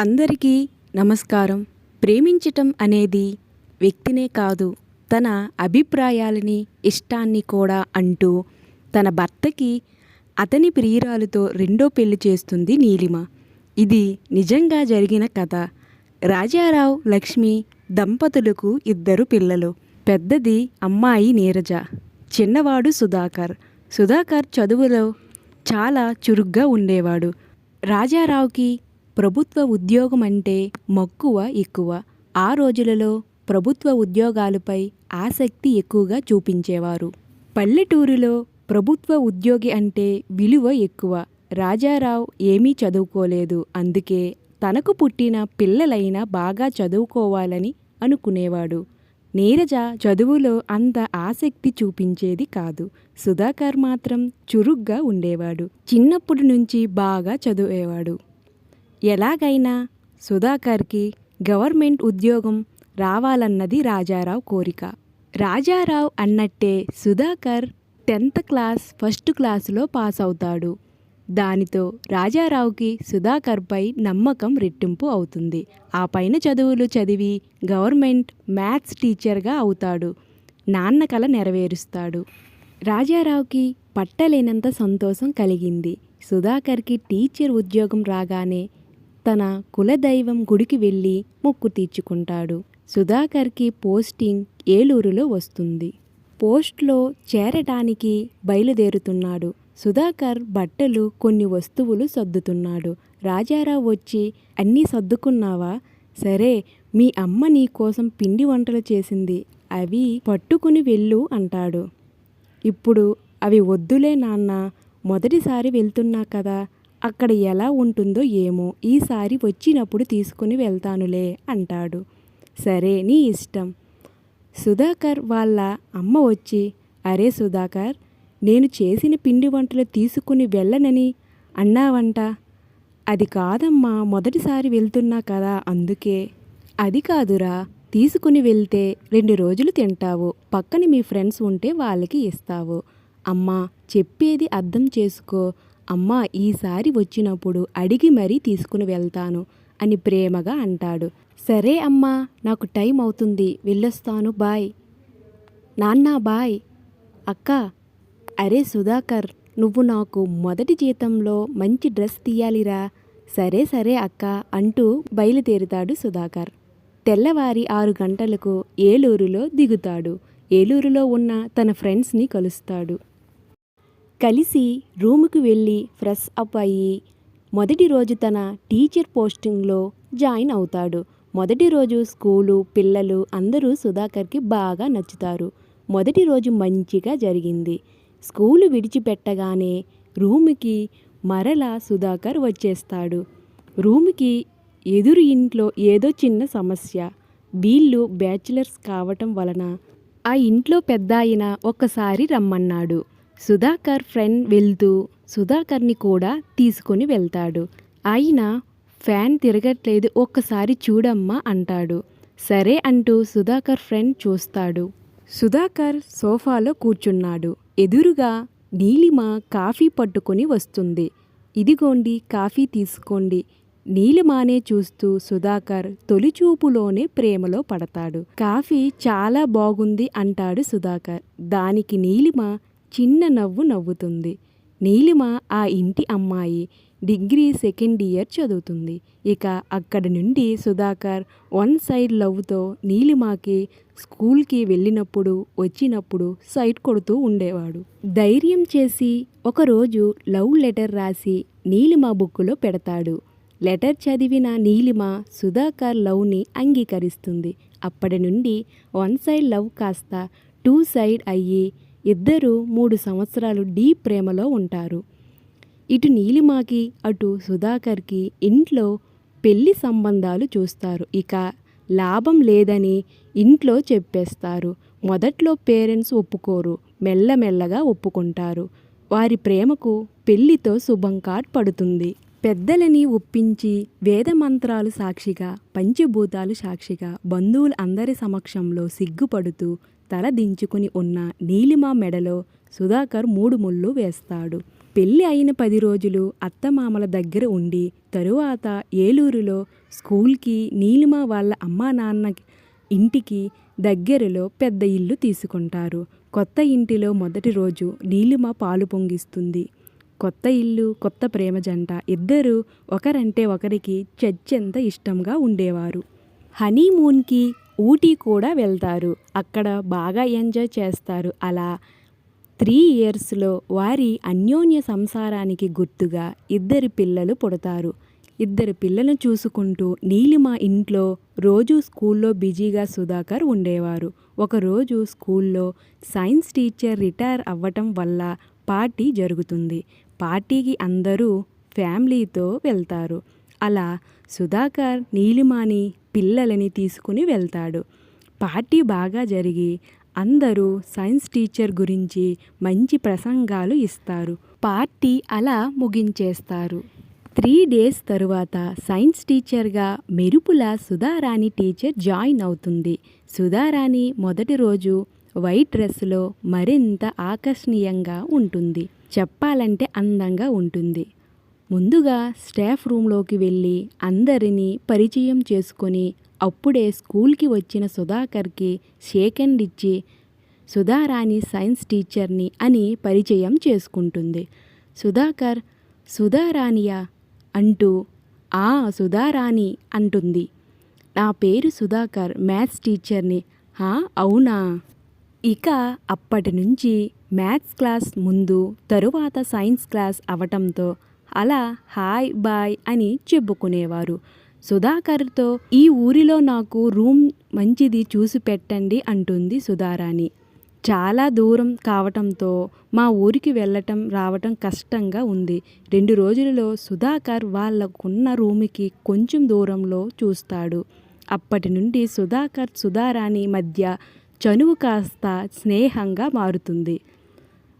అందరికీ నమస్కారం. ప్రేమించటం అనేది వ్యక్తినే కాదు తన అభిప్రాయాలని ఇష్టాన్ని కూడా అంటూ తన భర్తకి అతని ప్రియురాలుతో రెండో పెళ్ళి చేస్తుంది నీలిమ. ఇది నిజంగా జరిగిన కథ. రాజారావు లక్ష్మి దంపతులకు ఇద్దరు పిల్లలు. పెద్దది అమ్మాయి నీరజ. చిన్నవాడు సుధాకర్. సుధాకర్ చదువులో చాలా చురుగ్గా ఉండేవాడు. రాజారావుకి ప్రభుత్వ ఉద్యోగం అంటే మక్కువ ఎక్కువ. ఆ రోజులలో ప్రభుత్వ ఉద్యోగాలపై ఆసక్తి ఎక్కువగా చూపించేవారు. పల్లెటూరులో ప్రభుత్వ ఉద్యోగి అంటే విలువ ఎక్కువ. రాజారావు ఏమీ చదువుకోలేదు. అందుకే తనకు పుట్టిన పిల్లలైనా బాగా చదువుకోవాలని అనుకునేవాడు. నీరజ చదువులో అంత ఆసక్తి చూపించేది కాదు. సుధాకర్ మాత్రం చురుగ్గా ఉండేవాడు. చిన్నప్పటి నుంచి బాగా చదివేవాడు. ఎలాగైనా సుధాకర్కి గవర్నమెంట్ ఉద్యోగం రావాలన్నది రాజారావు కోరిక. రాజారావు అన్నట్టే సుధాకర్ టెన్త్ క్లాస్ ఫస్ట్ క్లాసులో పాస్ అవుతాడు దానితో రాజారావుకి సుధాకర్పై నమ్మకం రెట్టింపు అవుతుంది. ఆ పైన చదువులు చదివి గవర్నమెంట్ మ్యాథ్స్ టీచర్గా అవుతాడు. నాన్న కల నెరవేరుస్తాడు. రాజారావుకి పట్టలేనంత సంతోషం కలిగింది. సుధాకర్కి టీచర్ ఉద్యోగం రాగానే తన కులదైవం గుడికి వెళ్ళి మొక్కు తీర్చుకుంటాడు. సుధాకర్కి పోస్టింగ్ ఏలూరులో వస్తుంది. పోస్ట్లో చేరటానికి బయలుదేరుతున్నాడు. సుధాకర్ బట్టలు కొన్ని వస్తువులు సర్దుతున్నాడు. రాజారావు వచ్చి అన్నీ సర్దుకున్నావా? సరే మీ అమ్మ నీ కోసం పిండి వంటలు చేసింది. అవి పట్టుకుని వెళ్ళు అంటాడు. ఇప్పుడు అవి వద్దులే నాన్న. మొదటిసారి వెళ్తున్నా కదా. అక్కడ ఎలా ఉంటుందో ఏమో ఈసారి వచ్చినప్పుడు తీసుకుని వెళ్తానులే అంటాడు. సరే నీ ఇష్టం. సుధాకర్ వాళ్ళ అమ్మ వచ్చి అరే సుధాకర్ నేను చేసిన పిండి వంటలు తీసుకుని వెళ్ళనని అన్నావంట. అది కాదమ్మా మొదటిసారి వెళ్తున్నా కదా అందుకే. అది కాదురా తీసుకుని వెళ్తే రెండు రోజులు తింటావు. పక్కన మీ ఫ్రెండ్స్ ఉంటే వాళ్ళకి ఇస్తావు. అమ్మా చెప్పేది అర్థం చేసుకో. అమ్మా ఈసారి వచ్చినప్పుడు అడిగి మరీ తీసుకుని వెళ్తాను అని ప్రేమగా అంటాడు. సరే అమ్మా నాకు టైం అవుతుంది వెళ్ళొస్తాను బాయ్. నాన్న బాయ్. అక్క అరే సుధాకర్ నువ్వు నాకు మొదటి జీతంలో మంచి డ్రెస్ తీయాలిరా. సరే సరే అక్క అంటూ బయలుదేరుతాడు సుధాకర్. తెల్లవారి ఆరు గంటలకు ఏలూరులో దిగుతాడు. ఏలూరులో ఉన్న తన ఫ్రెండ్స్ని కలుస్తాడు. కలిసి రూముకు వెళ్ళి ఫ్రెష్ అప్ అయ్యి మొదటి రోజు తన టీచర్ పోస్టింగ్లో జాయిన్ అవుతాడు. మొదటి రోజు స్కూలు పిల్లలు అందరూ సుధాకర్కి బాగా నచ్చుతారు. మొదటి రోజు మంచిగా జరిగింది. స్కూలు విడిచిపెట్టగానే రూముకి మరలా సుధాకర్ వచ్చేస్తాడు. రూముకి ఎదురు ఇంట్లో ఏదో చిన్న సమస్య. వీళ్ళు బ్యాచిలర్స్ కావటం వలన ఆ ఇంట్లో పెద్ద ఒక్కసారి రమ్మన్నాడు. సుధాకర్ ఫ్రెండ్ వెళ్తూ సుధాకర్ని కూడా తీసుకొని వెళ్తాడు. అయినా ఫ్యాన్ తిరగట్లేదు ఒక్కసారి చూడమ్మా అంటాడు. సరే అంటూ సుధాకర్ ఫ్రెండ్ చూస్తాడు. సుధాకర్ సోఫాలో కూర్చున్నాడు. ఎదురుగా నీలిమ కాఫీ పట్టుకొని వస్తుంది. ఇదిగోండి కాఫీ తీసుకోండి. నీలిమానే చూస్తూ సుధాకర్ తొలిచూపులోనే ప్రేమలో పడతాడు. కాఫీ చాలా బాగుంది అంటాడు సుధాకర్. దానికి నీలిమ చిన్న నవ్వు నవ్వుతుంది. నీలిమ ఆ ఇంటి అమ్మాయి డిగ్రీ సెకండ్ ఇయర్ చదువుతుంది. ఇక అక్కడి నుండి సుధాకర్ వన్ సైడ్ లవ్తో నీలిమాకి స్కూల్కి వెళ్ళినప్పుడు వచ్చినప్పుడు సైట్ కొడుతూ ఉండేవాడు. ధైర్యం చేసి ఒకరోజు లవ్ లెటర్ రాసి నీలిమ బుక్కులో పెడతాడు. లెటర్ చదివిన నీలిమ సుధాకర్ లవ్ని అంగీకరిస్తుంది. అప్పటి నుండి వన్ సైడ్ లవ్ కాస్త టూ సైడ్ అయ్యి ఇద్దరు మూడు సంవత్సరాలు డీప్ ప్రేమలో ఉంటారు. ఇటు నీలిమాకి అటు సుధాకర్కి ఇంట్లో పెళ్ళి సంబంధాలు చూస్తారు. ఇక లాభం లేదని ఇంట్లో చెప్పేస్తారు. మొదట్లో పేరెంట్స్ ఒప్పుకోరు మెల్లమెల్లగా ఒప్పుకుంటారు. వారి ప్రేమకు పెళ్ళితో శుభం కార్డ్ పడుతుంది పెద్దలని ఒప్పించి వేదమంత్రాలు సాక్షిగా పంచభూతాలు సాక్షిగా బంధువులు అందరి సమక్షంలో సిగ్గుపడుతూ తల దించుకుని ఉన్న నీలిమ మెడలో సుధాకర్ మూడు ముళ్ళు వేస్తాడు. పెళ్ళి అయిన పది రోజులు అత్తమామల దగ్గర ఉండి తరువాత ఏలూరులో స్కూల్కి నీలిమ వాళ్ళ అమ్మా నాన్న ఇంటికి దగ్గరలో పెద్ద ఇల్లు తీసుకుంటారు. కొత్త ఇంటిలో మొదటి రోజు నీలిమ పాలు పొంగిస్తుంది. కొత్త ఇల్లు కొత్త ప్రేమ జంట ఇద్దరు ఒకరంటే ఒకరికి చచ్చెంత ఇష్టంగా ఉండేవారు. హనీమూన్కి ఊటీ కూడా వెళ్తారు. అక్కడ బాగా ఎంజాయ్ చేస్తారు. అలా త్రీ ఇయర్స్లో వారి అన్యోన్య సంసారానికి గుర్తుగా ఇద్దరు పిల్లలు పుడతారు. ఇద్దరు పిల్లలను చూసుకుంటూ నీలిమ ఇంట్లో రోజు స్కూల్లో బిజీగా సుధాకర్ ఉండేవారు. ఒకరోజు స్కూల్లో సైన్స్ టీచర్ రిటైర్ అవ్వటం వల్ల పార్టీ జరుగుతుంది. పార్టీకి అందరూ ఫ్యామిలీతో వెళ్తారు. అలా సుధాకర్ నీలిమాని పిల్లలని తీసుకుని వెళ్తాడు. పార్టీ బాగా జరిగి అందరూ సైన్స్ టీచర్ గురించి మంచి ప్రసంగాలు ఇస్తారు. పార్టీ అలా ముగించేస్తారు. త్రీ డేస్ తరువాత సైన్స్ టీచర్గా మెరుపుల సుధారాణి టీచర్ జాయిన్ అవుతుంది. సుధారాణి మొదటి రోజు వైట్ డ్రెస్లో మరింత ఆకర్షణీయంగా ఉంటుంది. చెప్పాలంటే అందంగా ఉంటుంది. ముందుగా స్టాఫ్ రూమ్లోకి వెళ్ళి అందరినీ పరిచయం చేసుకొని అప్పుడే స్కూల్కి వచ్చిన సుధాకర్కి షేకెండ్ ఇచ్చి సుధారాణి సైన్స్ టీచర్ని అని పరిచయం చేసుకుంటుంది. సుధాకర్ సుధారాణియా? అంటూ ఆ సుధారాణి అంటుంది. నా పేరు సుధాకర్ మ్యాథ్స్ టీచర్ని. హా అవునా? ఇక అప్పటి నుంచి మ్యాథ్స్ క్లాస్ ముందు తరువాత సైన్స్ క్లాస్ అవటంతో అలా హాయ్ బాయ్ అని చెప్పుకునేవారు. సుధాకర్తో ఈ ఊరిలో నాకు రూమ్ మంచిది చూసి పెట్టండి అంటుంది సుధారాణి. చాలా దూరం కావటంతో మా ఊరికి వెళ్ళటం రావటం కష్టంగా ఉంది. రెండు రోజులలో సుధాకర్ వాళ్ళకున్న రూముకి కొంచెం దూరంలో చూస్తాడు. అప్పటి నుండి సుధాకర్ సుధారాణి మధ్య చనువు కాస్త స్నేహంగా మారుతుంది.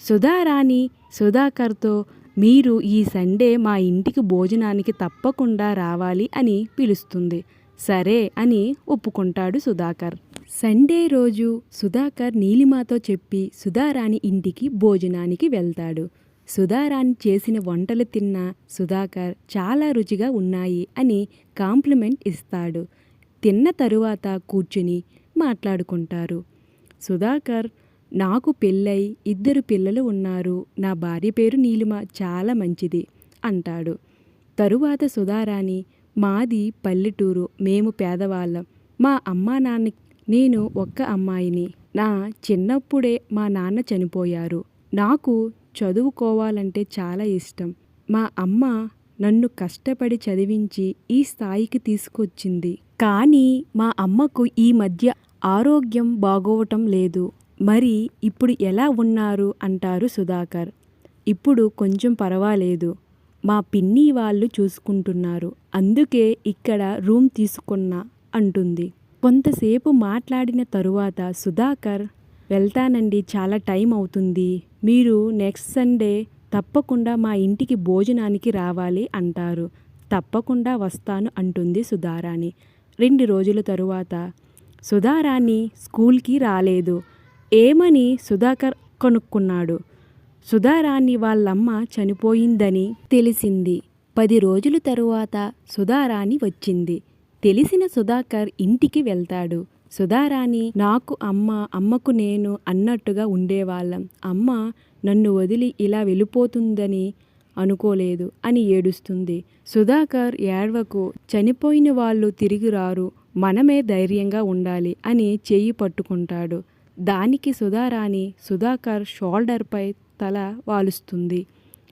సుధారాణి సుధాకర్తో మీరు ఈ సండే మా ఇంటికి భోజనానికి తప్పకుండా రావాలి అని పిలుస్తుంది. సరే అని ఒప్పుకుంటాడు సుధాకర్. సండే రోజు సుధాకర్ నీలిమాతో చెప్పి సుధారాణి ఇంటికి భోజనానికి వెళ్తాడు. సుధారాణి చేసిన వంటలు తిన్న సుధాకర్ చాలా రుచిగా ఉన్నాయి అని కాంప్లిమెంట్ ఇస్తాడు. తిన్న తరువాత కూర్చుని మాట్లాడుకుంటారు. సుధాకర్ నాకు పెళ్ళై ఇద్దరు పిల్లలు ఉన్నారు. నా భార్య పేరు నీలిమ. చాలా మంచిది అంటాడు. తరువాత సుధారాణి మాది పల్లెటూరు. మేము పేదవాళ్ళం. మా అమ్మా నాన్న నేను ఒక్క అమ్మాయిని. నా చిన్నప్పుడే మా నాన్న చనిపోయారు. నాకు చదువుకోవాలంటే చాలా ఇష్టం. మా అమ్మ నన్ను కష్టపడి చదివించి ఈ స్థాయికి తీసుకొచ్చింది. కానీ మా అమ్మకు ఈ మధ్య ఆరోగ్యం బాగోవటం లేదు. మరి ఇప్పుడు ఎలా ఉన్నారు? అంటారు సుధాకర్. ఇప్పుడు కొంచెం పర్వాలేదు. మా పిన్ని వాళ్ళు చూసుకుంటున్నారు. అందుకే ఇక్కడ రూమ్ తీసుకున్నా అంటుంది. కొంతసేపు మాట్లాడిన తరువాత సుధాకర్ వెళ్తానండి చాలా టైం అవుతుంది. మీరు నెక్స్ట్ సండే తప్పకుండా మా ఇంటికి భోజనానికి రావాలి అంటారు. తప్పకుండా వస్తాను అంటుంది సుధారాణి. రెండు రోజుల తరువాత సుధారాణి స్కూల్కి రాలేదు. ఏమని సుధాకర్ కనుక్కున్నాడు. సుధారాణి వాళ్ళమ్మ చనిపోయిందని తెలిసింది. పది రోజుల తరువాత సుధారాణి వచ్చింది. తెలిసిన సుధాకర్ ఇంటికి వెళ్తాడు. సుధారాణి నాకు అమ్మ అమ్మకు నేను అన్నట్టుగా ఉండేవాళ్ళం. అమ్మ నన్ను వదిలి ఇలా వెళ్ళిపోతుందని అనుకోలేదు అని ఏడుస్తుంది. సుధాకర్ ఏడ్వకు చనిపోయిన వాళ్ళు తిరిగి రారు. మనమే ధైర్యంగా ఉండాలి అని చెయ్యి పట్టుకుంటాడు. దానికి సుధారాణి సుధాకర్ షోల్డర్పై తల వాలుస్తుంది.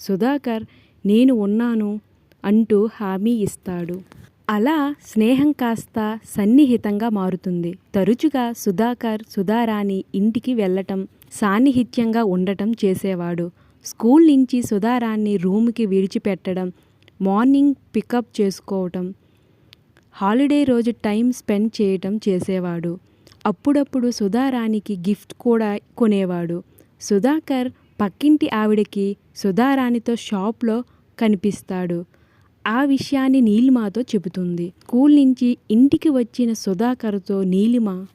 సుధాకర్ నేను ఉన్నాను అంటూ హామీ ఇస్తాడు. అలా స్నేహం కాస్త సన్నిహితంగా మారుతుంది. తరచుగా సుధాకర్ సుధారాణి ఇంటికి వెళ్ళటం సాన్నిహిత్యంగా ఉండటం చేసేవాడు. స్కూల్ నుంచి సుధారాన్ని రూమ్కి విడిచిపెట్టడం మార్నింగ్ పికప్ చేసుకోవటం హాలిడే రోజు టైం స్పెండ్ చేయటం చేసేవాడు. అప్పుడప్పుడు సుధారాణికి గిఫ్ట్ కూడా కొనేవాడు. సుధాకర్ పక్కింటి ఆవిడకి సుధారాణితో షాప్లో కనిపిస్తాడు. ఆ విషయాన్ని నీలిమాతో చెబుతుంది. స్కూల్ నుంచి ఇంటికి వచ్చిన సుధాకర్తో నీలిమ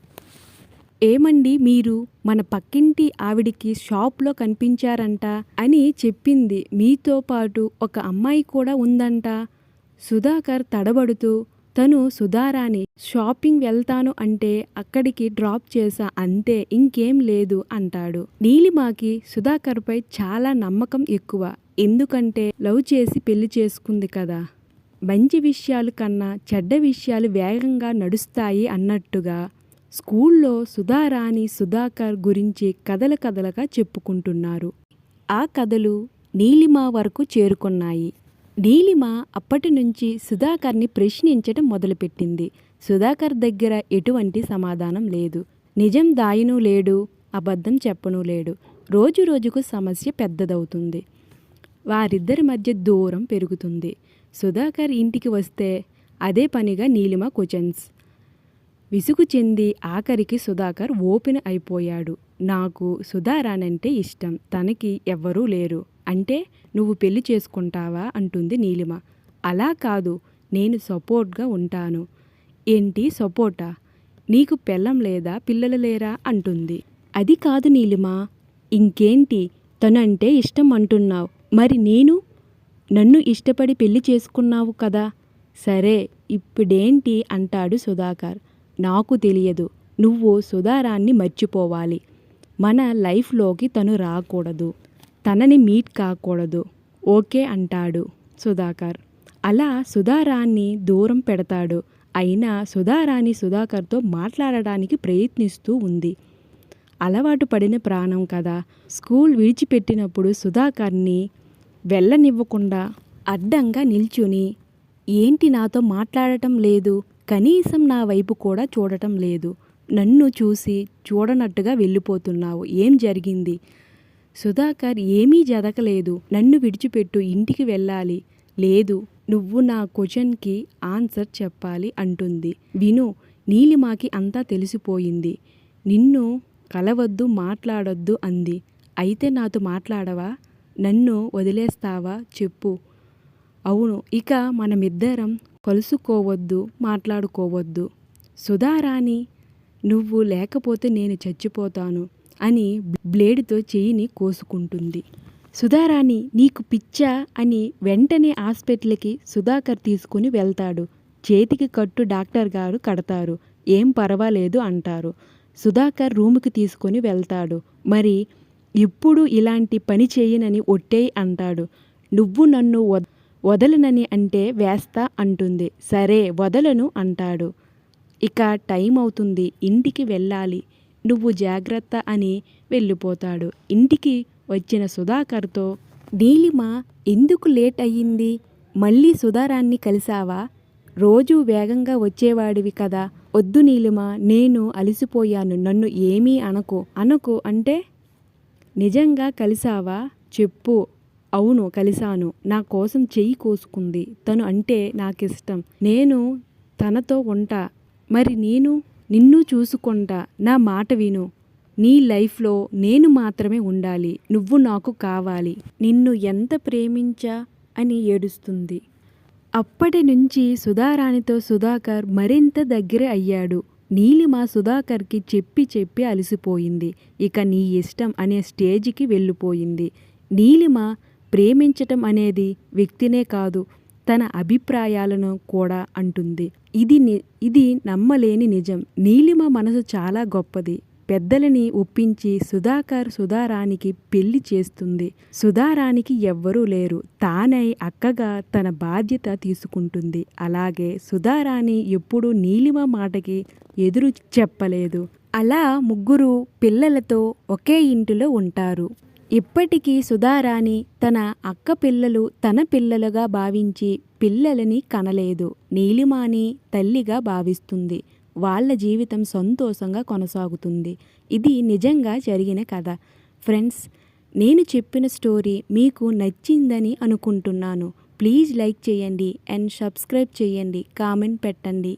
ఏమండి మీరు మన పక్కింటి ఆవిడికి షాప్లో కనిపించారంట అని చెప్పింది. మీతో పాటు ఒక అమ్మాయి కూడా ఉందంట. సుధాకర్ తడబడుతూ తను సుధారాణి షాపింగ్ వెళ్తాను అంటే అక్కడికి డ్రాప్ చేసా అంతే ఇంకేం లేదు అంటాడు. నీలిమాకి సుధాకర్పై చాలా నమ్మకం ఎక్కువ. ఎందుకంటే లవ్ చేసి పెళ్ళి చేసుకుంది కదా. మంచి విషయాలు కన్నా చెడ్డ విషయాలు వేగంగా నడుస్తాయి అన్నట్టుగా స్కూల్లో సుధారాణి సుధాకర్ గురించి కథల కథలుగా చెప్పుకుంటున్నారు. ఆ కథలు నీలిమ వరకు చేరుకున్నాయి. నీలిమ అప్పటి నుంచి సుధాకర్ని ప్రశ్నించడం మొదలుపెట్టింది. సుధాకర్ దగ్గర ఎటువంటి సమాధానం లేదు. నిజం దాయను లేడు అబద్ధం చెప్పను లేడు. రోజు రోజుకు సమస్య పెద్దదవుతుంది. వారిద్దరి మధ్య దూరం పెరుగుతుంది. సుధాకర్ ఇంటికి వస్తే అదే పనిగా నీలిమ క్వశ్చన్స్. విసుగు చెంది ఆఖరికి సుధాకర్ ఓపెన్ అయిపోయాడు. నాకు సుధారానంటే ఇష్టం. తనకి ఎవ్వరూ లేరు. అంటే నువ్వు పెళ్ళి చేసుకుంటావా? అంటుంది నీలిమ. అలా కాదు నేను సపోర్ట్గా ఉంటాను. ఏంటి సపోర్టా? నీకు పెళ్ళం లేదా? పిల్లలు లేరా? అంటుంది. అది కాదు నీలిమ. ఇంకేంటి? తనంటే ఇష్టం అంటున్నావు. మరి నేను? నన్ను ఇష్టపడి పెళ్ళి చేసుకున్నావు కదా? సరే ఇప్పుడేంటి? అంటాడు సుధాకర్. నాకు తెలియదు. నువ్వు సుధారాన్ని మర్చిపోవాలి. మన లైఫ్లోకి తను రాకూడదు. తనని మీట్ కాకూడదు. ఓకే అంటాడు సుధాకర్. అలా సుధారాన్ని దూరం పెడతాడు. అయినా సుధారాణి సుధాకర్తో మాట్లాడడానికి ప్రయత్నిస్తూ ఉంది. అలవాటు పడిన ప్రాణం కదా. స్కూల్ విడిచిపెట్టినప్పుడు సుధాకర్ని వెళ్ళనివ్వకుండా అడ్డంగా నిల్చుని ఏంటి నాతో మాట్లాడటం లేదు? కనీసం నా వైపు కూడా చూడటం లేదు. నన్ను చూసి చూడనట్టుగా వెళ్ళిపోతున్నావు. ఏం జరిగింది? సుధాకర్ ఏమీ జరగలేదు. నన్ను విడిచిపెట్టు ఇంటికి వెళ్ళాలి. లేదు నువ్వు నా క్వశ్చన్కి ఆన్సర్ చెప్పాలి అంటుంది. విను నీలిమాకి అంతా తెలిసిపోయింది. నిన్ను కలవద్దు మాట్లాడొద్దు అంది. అయితే నాతో మాట్లాడవా? నన్ను వదిలేస్తావా? చెప్పు. అవును ఇక మనమిద్దరం కలుసుకోవద్దు మాట్లాడుకోవద్దు. సుధారాణి నువ్వు లేకపోతే నేను చచ్చిపోతాను. అని బ్లేడుతో చెయ్యిని కోసుకుంటుంది. సుధారాణి నీకు పిచ్చా అని వెంటనే హాస్పిటల్కి సుధాకర్ తీసుకుని వెళ్తాడు. చేతికి కట్టు డాక్టర్ గారు కడతారు. ఏం పర్వాలేదు అంటారు. సుధాకర్ రూముకి తీసుకొని వెళ్తాడు. మరి ఇప్పుడు ఇలాంటి పని చేయనని ఒట్టేయ్ అంటాడు. నువ్వు నన్ను వద వదలనని అంటే వేస్తా అంటుంది. సరే వదలను అంటాడు. ఇక టైం అవుతుంది ఇంటికి వెళ్ళాలి. నువ్వు జాగ్రత్త అని వెళ్ళిపోతాడు. ఇంటికి వచ్చిన సుధాకర్తో నీలిమ ఎందుకు లేట్ అయ్యింది? మళ్ళీ సుధారాన్ని కలిసావా? రోజూ వేగంగా వచ్చేవాడివి కదా. వద్దు నీలిమ నేను అలసిపోయాను. నన్ను ఏమీ అనకు. అనకు అంటే నిజంగా కలిసావా? చెప్పు. అవును కలిశాను. నా కోసం చెయ్యి కోసుకుంది. తను అంటే నాకిష్టం. నేను తనతో ఉంటా. మరి నేను నిన్ను చూసుకుంటా నా మాట విను. నీ లైఫ్లో నేను మాత్రమే ఉండాలి. నువ్వు నాకు కావాలి. నిన్ను ఎంత ప్రేమించా అని ఏడుస్తుంది. అప్పటి నుంచి సుధారాణితో సుధాకర్ మరింత దగ్గర అయ్యాడు. నీలిమ సుధాకర్కి చెప్పి చెప్పి అలసిపోయింది. ఇక నీ ఇష్టం అనే స్టేజ్కి వెళ్ళిపోయింది. నీలిమ ప్రేమించటం అనేది వ్యక్తినే కాదు. తన అభిప్రాయాలను కూడా అంటుంది. ఇది ని- ఇది నమ్మలేని నిజం. నీలిమ మనసు చాలా గొప్పది. పెద్దలని ఒప్పించి సుధాకర్ సుధారానికి పెళ్ళి చేస్తుంది. సుధారానికి ఎవ్వరూ లేరు. తానై అక్కగా తన బాధ్యత తీసుకుంటుంది. అలాగే సుధారాణి ఎప్పుడూ నీలిమ మాటకి ఎదురు చెప్పలేదు. అలా ముగ్గురు పిల్లలతో ఒకే ఇంటిలో ఉంటారు. ఇప్పటికీ సుధారాణి తన అక్క పిల్లలు తన పిల్లలుగా భావించి పిల్లలని కనలేదు. నీలిమాని తల్లిగా భావిస్తుంది. వాళ్ళ జీవితం సంతోషంగా కొనసాగుతుంది. ఇది నిజంగా జరిగిన కథ. ఫ్రెండ్స్ నేను చెప్పిన స్టోరీ మీకు నచ్చిందని అనుకుంటున్నాను. ప్లీజ్ లైక్ చేయండి అండ్ సబ్స్క్రైబ్ చేయండి. కామెంట్ పెట్టండి.